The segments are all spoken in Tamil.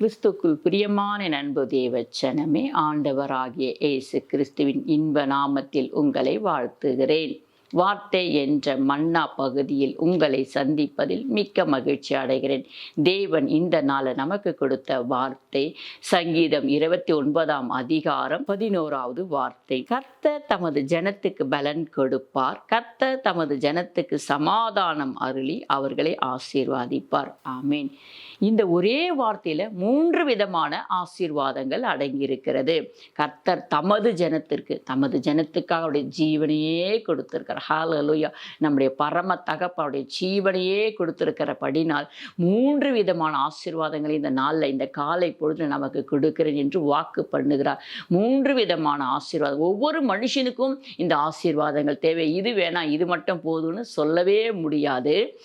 கிறிஸ்துக்குள் பிரியமான நண்பு தேவச்சனமே ஆண்டவராகிய இயேசு கிறிஸ்துவின் இன்ப நாமத்தில் உங்களை வாழ்த்துகிறேன். வார்த்தை என்ற மன்னா பகுதியில் உங்களை சந்திப்பதில் மிக்க மகிழ்ச்சி அடைகிறேன். தேவன் இந்த நாளை நமக்கு கொடுத்த வார்த்தை சங்கீதம் இருபத்தி ஒன்பதாம் அதிகாரம் பதினோராவது வார்த்தை. கர்த்தர் தமது ஜனத்துக்கு பலன் கொடுப்பார். கர்த்தர் தமது ஜனத்துக்கு சமாதானம் அருளி அவர்களை ஆசீர்வாதிப்பார். ஆமீன். இந்த ஒரே வார்த்தையில மூன்று விதமான ஆசீர்வாதங்கள் அடங்கியிருக்கிறது. கர்த்தர் தமது ஜனத்திற்கு தமது ஜனத்துக்காக அவருடைய ஜீவனையே கொடுத்திருக்கிறார் அலுயா நம்முடைய பரம தகப்ப ஜீவனையே கொடுத்துருக்கிற படினால் மூன்று விதமான ஆசீர்வாதங்களை இந்த நாளில் இந்த காலை பொழுது நமக்கு கொடுக்கிறேன் என்று வாக்கு பண்ணுகிறார். மூன்று விதமான ஆசீர்வாதம். ஒவ்வொரு மனுஷனுக்கும் இந்த ஆசீர்வாதங்கள் தேவை. இது வேணாம் இது மட்டும் போதும்னு சொல்லவே முடியாது.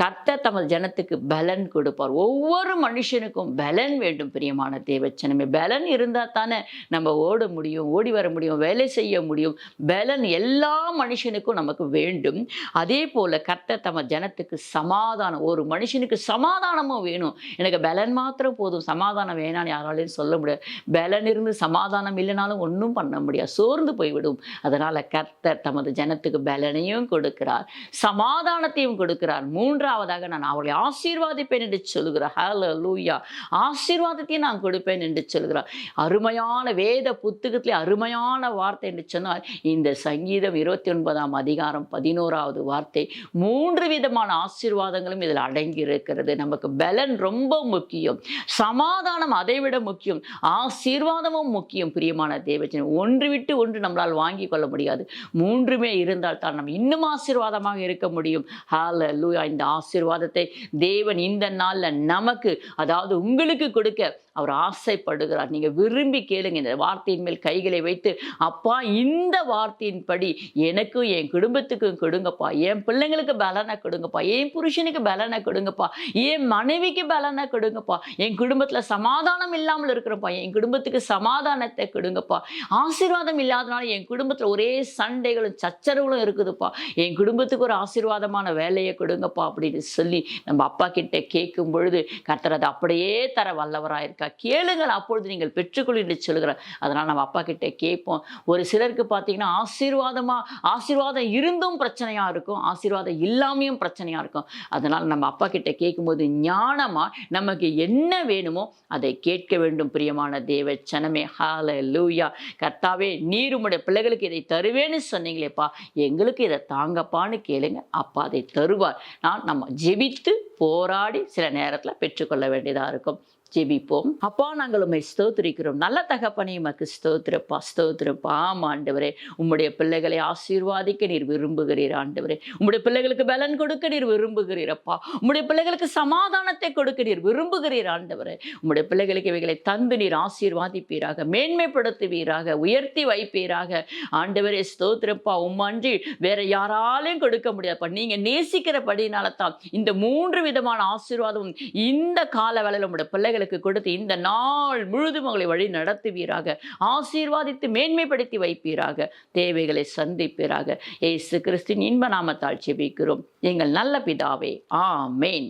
கர்த்தர் தமது ஜனத்துக்கு பலன் கொடுப்பார். ஒவ்வொரு மனுஷனுக்கும் பலன் வேண்டும் பிரியமான தேவச்சனமே. பலன் இருந்தால் தானே நம்ம ஓட முடியும் ஓடி வர முடியும் வேலை செய்ய முடியும். பலன் எல்லா மனுஷனுக்கும் நமக்கு வேண்டும். அதே போல் கர்த்தர் தமது ஜனத்துக்கு சமாதானம் ஒரு மனுஷனுக்கு சமாதானமும் வேணும். எனக்கு பலன் மாத்திரம் போதும் சமாதானம் வேணான்னு யாராலையும் சொல்ல முடியாது. பலன் இருந்து சமாதானம் இல்லைனாலும் ஒன்றும் பண்ண முடியாது சோர்ந்து போய்விடும். அதனால் கர்த்தர் தமது ஜனத்துக்கு பலனையும் கொடுக்கிறார் சமாதானத்தையும் கொடுக்கிறார். மூன்று மூன்றாவதாக நான் அவளை ஆசீர்வாதிப்பேன் என்று சொல்கிறார் ஹலோ லூயா ஆசீர்வாதத்தையும் நான் கொடுப்பேன் என்று சொல்கிறார் அருமையான வேத புத்தகத்திலே அருமையான வார்த்தை என்று சொன்னால் இந்த சங்கீதம் இருபத்தி ஒன்பதாம் அதிகாரம் பதினோராவது வார்த்தை மூன்று விதமான ஆசீர்வாதங்களும் இதில் அடங்கி இருக்கிறது நமக்கு பலன் ரொம்ப முக்கியம். சமாதானம் அதைவிட முக்கியம். ஆசீர்வாதமும் முக்கியம் பிரியமான தேவச்சனம் ஒன்று விட்டு ஒன்று நம்மளால் வாங்கி கொள்ள முடியாது. மூன்றுமே இருந்தால் தான் நம்ம இன்னும் ஆசீர்வாதமாக இருக்க முடியும். ஹால லூயா இந்த ஆசீர்வாதத்தை தேவன் இந்த நாளில் நமக்கு அதாவது உங்களுக்கு கொடுக்க அவர் ஆசைப்படுகிறார். நீங்கள் விரும்பி கேளுங்க. இந்த வார்த்தையின் மேல் கைகளை வைத்து அப்பா இந்த வார்த்தையின்படி எனக்கும் என் குடும்பத்துக்கும் கொடுங்கப்பா. என் பிள்ளைங்களுக்கு பலனை கொடுங்கப்பா. என் புருஷனுக்கு பலனை கொடுங்கப்பா. என் மனைவிக்கு பலனை கொடுங்கப்பா. என் குடும்பத்தில் சமாதானம் இல்லாமல் இருக்கிறப்பா. என் குடும்பத்துக்கு சமாதானத்தை கொடுங்கப்பா. ஆசீர்வாதம் இல்லாதனால என் குடும்பத்தில் ஒரே சண்டைகளும் சச்சரவுகளும் இருக்குதுப்பா. என் குடும்பத்துக்கு ஒரு ஆசீர்வாதமான வேலையை கொடுங்கப்பா. அப்படின்னு சொல்லி நம்ம அப்பா கிட்ட கேட்கும் பொழுது கர்த்தர் அதை அப்படியே தர வல்லவராக கேளுங்கள். அப்பொழுது நீங்கள் பெற்றுக்கொள் என்று சொல்கிறார். அதனால் நம்ம அப்பா கிட்டே கேட்போம். ஒரு சிலருக்கு பார்த்தீங்கன்னா ஆசீர்வாதமா ஆசீர்வாதம் இருந்தும் பிரச்சனையாக இருக்கும். ஆசீர்வாதம் இல்லாமையும் பிரச்சனையாக இருக்கும். அதனால் நம்ம அப்பா கிட்டே கேட்கும்போது ஞானமாக நமக்கு என்ன வேணுமோ அதை கேட்க வேண்டும் பிரியமான தேவ சனமே ஹால லூயா கர்த்தாவே நீர் பிள்ளைகளுக்கு இதை தருவேன்னு சொன்னீங்களேப்பா. எங்களுக்கு இதை தாங்கப்பான்னு கேளுங்க. அப்பா அதை தருவார். நான் நம்ம ஜெபித்து போராடி சில நேரத்தில் பெற்றுக்கொள்ள வேண்டியதாக இருக்கும். ஜெபிப்போம். அப்பா நாங்கள் உண்மை ஸ்தோத்திரிக்கிறோம். நல்ல தகப்பனையும் மக்கு ஸ்தோத்திரப்பா ஸ்தோத்திரப்பா. ஆண்டவரே. உம்முடைய பிள்ளைகளை ஆசீர்வாதிக்க நீர் விரும்புகிறீர் ஆண்டவரே. உம்முடைய பிள்ளைகளுக்கு பலன் கொடுக்க நீர் விரும்புகிறீரப்பா உம்முடைய பிள்ளைகளுக்கு சமாதானத்தை கொடுக்க நீர் விரும்புகிறீர் ஆண்டவரே. உம்முடைய பிள்ளைகளுக்கு இவைகளை தந்து நீர் ஆசீர்வாதிப்பீராக மேன்மைப்படுத்துவீராக உயர்த்தி வைப்பீராக. ஆண்டவரே ஸ்தோத்திரப்பா. உம்மன்றி வேற யாராலையும் கொடுக்க முடியாதுப்பா. நீங்க நேசிக்கிறபடினால தான் இந்த மூன்று விதமான ஆசீர்வாதமும் இந்த கால வேளையில் உம்முடைய பிள்ளைகளுக்கு கொடுத்து இந்த நாள் முழுதும் உங்களை வழி நடத்துவீராக. ஆசீர்வாதித்து மேன்மைப்படுத்தி வைப்பீராக. தேவைகளை சந்திப்பீராக. ஏசு கிறிஸ்தின் இன்ப நாமத்தால் செபிக்கிறோம் எங்கள் நல்ல பிதாவே ஆமேன்.